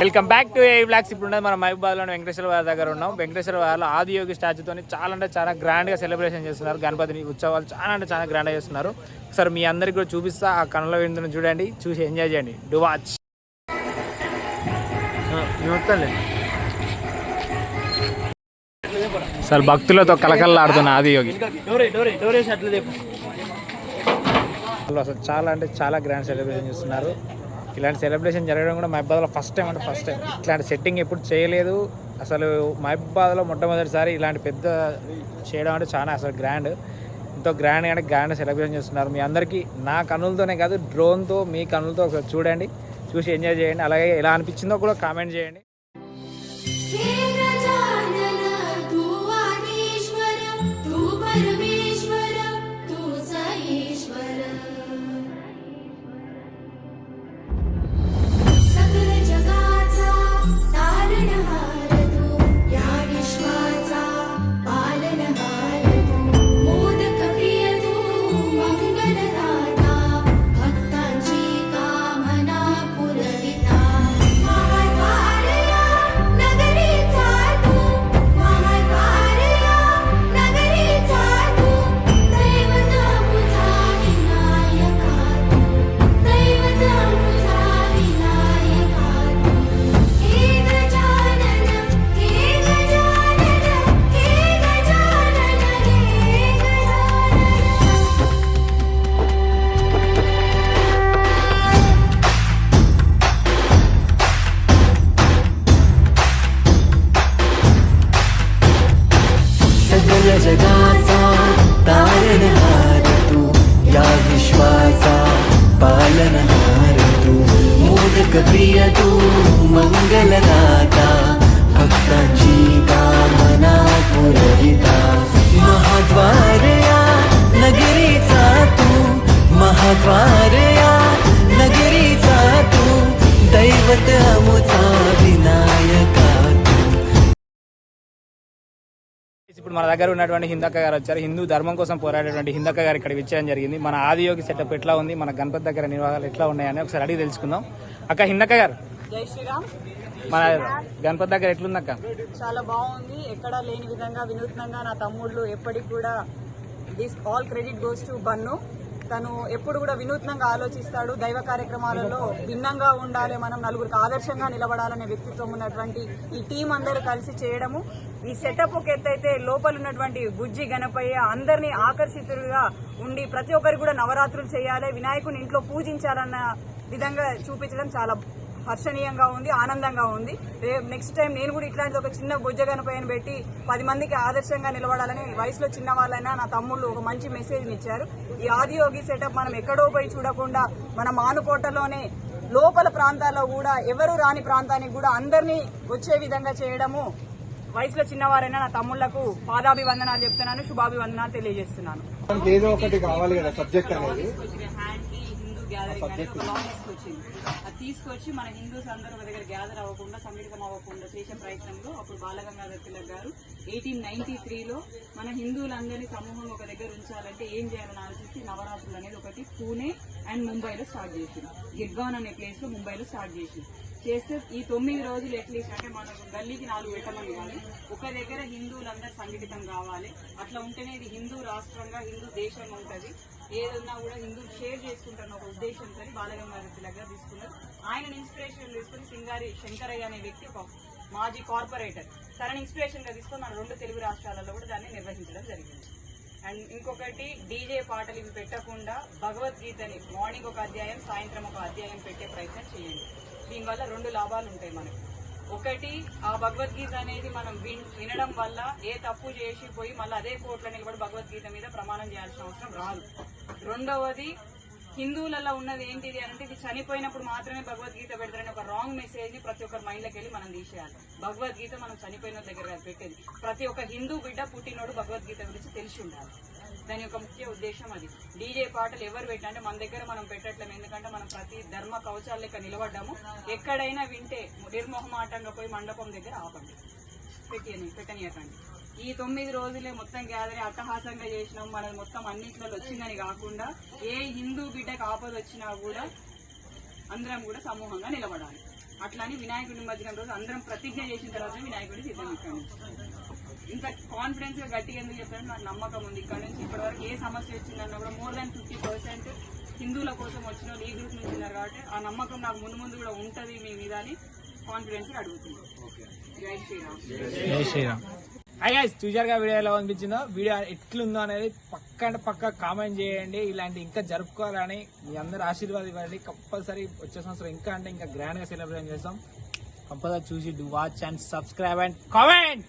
Welcome back to a blocks ఇప్పుడు ఉన్నది మన మహబూబాద్లోని వెంకటేశ్వర వారి దగ్గర ఉన్నాం. వెంకటేశ్వర వారిలో ఆదియోగి స్టాచ్యూతో చాలా అంటే చాలా గ్రాండ్గా సెలబ్రేషన్ చేస్తున్నారు. గణపతిని ఉత్సవాలు చాలా అంటే చాలా గ్రాండ్గా చేస్తున్నారు. ఒకసారి మీ అందరికి కూడా చూపిస్తా ఆ కళ్ళలో విందును చూడండి. చూసి ఎంజాయ్ చేయండి. డు వాచ్ సార్ భక్తులతో కలకల్లాడుతున్న ఆదియోగి అసలు చాలా అంటే చాలా గ్రాండ్ సెలబ్రేషన్ చేస్తున్నారు. ఇలాంటి సెలబ్రేషన్ జరగడం కూడా మహబాద్లో ఫస్ట్ టైం అంటే ఫస్ట్ టైం ఇట్లాంటి సెట్టింగ్ ఎప్పుడు చేయలేదు. అసలు మహబాద్లో మొట్టమొదటిసారి ఇలాంటి పెద్ద చేయడం అంటే చాలా అసలు గ్రాండ్ ఎంతో గ్రాండ్ అంటే గ్రాండ్ సెలబ్రేషన్ చేస్తున్నారు. మీ అందరికీ నా కనులతోనే కాదు డ్రోన్తో మీ కనులతో ఒకసారి చూడండి. చూసి ఎంజాయ్ చేయండి. అలాగే ఎలా అనిపించిందో కూడా కామెంట్ చేయండి. जगाचा तारणहार तू या विश्वाचा पालनहार तू. मोदक प्रिय तू मंगलदाता भक्तांची कामना पुरविता. महाद्वारया नगरीचा तू महाद्वारया ఇప్పుడు మన దగ్గర ఉన్నటువంటి హిందక్క గారు వచ్చారు. హిందూ ధర్మం కోసం పోరాడేటువంటి హిందక్క గారు ఇక్కడ విచ్చేయడం జరిగింది. మన ఆదియోగి సెటప్ ఎట్లా ఉంది? మన గణపతి దగ్గర నిర్వాహాలు ఎట్లా ఉన్నాయని ఒకసారి అడిగి తెలుసుకుందాం. అక్క హిందక్క గారు. జై శ్రీరామ్. మన గణపతి దగ్గర ఎట్లుందక్క? చాలా బాగుంది. ఎక్కడా లేని విధంగా వినూత్నంగా నా తమ్ముళ్ళు ఎప్పటికి కూడా this all credit goes to Bannu. తను ఎప్పుడు కూడా వినూత్నంగా ఆలోచిస్తాడు. దైవ కార్యక్రమాలలో భిన్నంగా ఉండాలి. మనం నలుగురికి ఆదర్శంగా నిలబడాలనే వ్యక్తిత్వం ఉన్నటువంటి ఈ టీం అందరూ కలిసి చేయడము. ఈ సెటప్ ఒక ఎత్తైతే లోపల ఉన్నటువంటి బుజ్జి గణపయ్య అందరినీ ఆకర్షితులుగా ఉండి ప్రతి ఒక్కరికి కూడా నవరాత్రులు చేయాలి. వినాయకుని ఇంట్లో పూజించాలన్న విధంగా చూపించడం చాలా హర్షణీయంగా ఉంది ఆనందంగా ఉంది. రేపు నెక్స్ట్ టైం నేను కూడా ఇట్లాంటి ఒక చిన్న బుజ్జ పైన పెట్టి పది మందికి ఆదర్శంగా నిలబడాలని వయసులో చిన్న వాళ్ళైనా నా తమ్ముళ్ళు ఒక మంచి మెసేజ్ ఇచ్చారు. ఈ ఆదియోగి సెటప్ మనం ఎక్కడో పోయి చూడకుండా మన మానుకోటలోనే లోపల ప్రాంతాల్లో కూడా ఎవరు రాని ప్రాంతానికి కూడా అందరినీ వచ్చే విధంగా చేయడము వయసులో చిన్నవారైనా నా తమ్ముళ్ళకు పాదాభివందనాలు చెప్తున్నాను శుభాభివందనాలు తెలియజేస్తున్నాను. ఏదో ఒకటి కావాలి కదా సబ్జెక్ట్ అనేది. గ్యాదరింగ్ అనేది ఒక అది తీసుకొచ్చి మన హిందూస్ అందరూ ఒక దగ్గర గ్యాదర్ అవ్వకుండా సమ్మిళితం అవ్వకుండా చేసే ప్రయత్నంలో అప్పుడు బాలగంగాధర్ తిలక్ గారు ఎయిటీన్ నైన్టీ త్రీలో మన హిందువులందరినీ సమూహం ఒక దగ్గర ఉంచాలంటే ఏం చేయాలని ఆలోచిస్తే నవరాత్రులు అనేది ఒకటి పూణే అండ్ ముంబైలో స్టార్ట్ చేసింది. గిర్గాన్ అనే ప్లేస్లో ముంబైలో స్టార్ట్ చేసింది. చేస్తే ఈ తొమ్మిది రోజులు ఎట్లీస్ట్ అంటే మనకు గల్లీకి నాలుగు పెట్టమని కానీ ఒక దగ్గర హిందువులందరూ సంఘటితం కావాలి. అట్లా ఉంటేనే ఇది హిందూ రాష్ట్రంగా హిందూ దేశం ఉంటది. ఏదన్నా కూడా హిందూ షేర్ చేసుకుంటున్న ఒక ఉద్దేశంతో బాలగంగాధర తిలక్ గారు తీసుకున్నారు. ఆయన ఇన్స్పిరేషన్ తీసుకుని సింగారి శంకరయ్య అనే వ్యక్తి ఒక మాజీ కార్పొరేటర్ తనని ఇన్స్పిరేషన్గా తీసుకొని మన రెండు తెలుగు రాష్ట్రాలలో కూడా దాన్ని నిర్వహించడం జరిగింది. అండ్ ఇంకొకటి డీజే పాటలు ఇవి పెట్టకుండా భగవద్గీతని మార్నింగ్ ఒక అధ్యాయం సాయంత్రం ఒక అధ్యాయం పెట్టే ప్రయత్నం చేయండి. దీనివల్ల రెండు లాభాలు ఉంటాయి మనకి. ఒకటి ఆ భగవద్గీత అనేది మనం విన్ వినడం వల్ల ఏ తప్పు చేసి పోయి మళ్ళీ అదే కోర్టులో నిలబడి భగవద్గీత మీద ప్రమాణం చేయాల్సిన అవసరం రాదు. రెండవది హిందువులలో ఉన్నది ఏంటిది అని అంటే ఇది చనిపోయినప్పుడు మాత్రమే భగవద్గీత పెడతారని ఒక రాంగ్ మెసేజ్ని ప్రతి ఒక్కరి మైండ్లోకి వెళ్ళి మనం తీసేయాలి. భగవద్గీత మనం చనిపోయిన దగ్గర పెట్టేది. ప్రతి ఒక్క హిందూ బిడ్డ పుట్టినోడు భగవద్గీత గురించి తెలిసి ఉండాలి. దాని యొక్క ముఖ్య ఉద్దేశం అది. డీజే పాటలు ఎవరు పెట్టాలంటే మన దగ్గర మనం పెట్టట్లేము. ఎందుకంటే మనం ప్రతి ధర్మ కవచాల లెక్క నిలబడ్డాము. ఎక్కడైనా వింటే నిర్మోహమాటంగా పోయి మండపం దగ్గర ఆపండి. పెట్టని పెట్టనియకండి. ఈ తొమ్మిది రోజులే మొత్తం గ్యాదరి అట్టహాసంగా చేసినాం. మనది మొత్తం అన్నింటిలో వచ్చిందని కాకుండా ఏ హిందూ బిడ్డకు ఆపద వచ్చినా కూడా అందరం కూడా సమూహంగా నిలబడాలి. అట్లాని వినాయకుడి నిమజ్జనం రోజు అందరం ప్రతిజ్ఞ చేసిన తర్వాత వినాయకుడి సిద్ధం ఇక్కడ ఇంత కాన్ఫిడెన్స్గా గట్టిగా ఎందుకు చెప్పాను నాకు నమ్మకం ఉంది. ఇక్కడ నుంచి ఇప్పటి వరకు ఏ సమస్య వచ్చిందన్నా కూడా మోర్ దాన్ ఫిఫ్టీ పర్సెంట్ హిందువుల కోసం వచ్చిన వాళ్ళు ఈ గ్రూప్ నుంచి ఉన్నారు కాబట్టి ఆ నమ్మకం నాకు ముందు ముందు కూడా ఉంటది మీ మీద అని కాన్ఫిడెన్స్ అడుగుతుంది జై శ్రీరామ్. జై శ్రీరామ్. హాయ్ గైస్ చూసారుగా వీడియో ఎలా అనిపించిందో? వీడియో ఎట్లుందో అనేది పక్క అంటే పక్క కామెంట్ చేయండి. ఇలాంటి ఇంకా జరుపుకోవాలని మీ అందరు ఆశీర్వాదం ఇవ్వండి. కంపల్సరీ వచ్చే సంవత్సరం ఇంకా అంటే ఇంకా గ్రాండ్గా సెలబ్రేట్ చేస్తాం. కంపల్సరీ చూసి do watch and subscribe and comment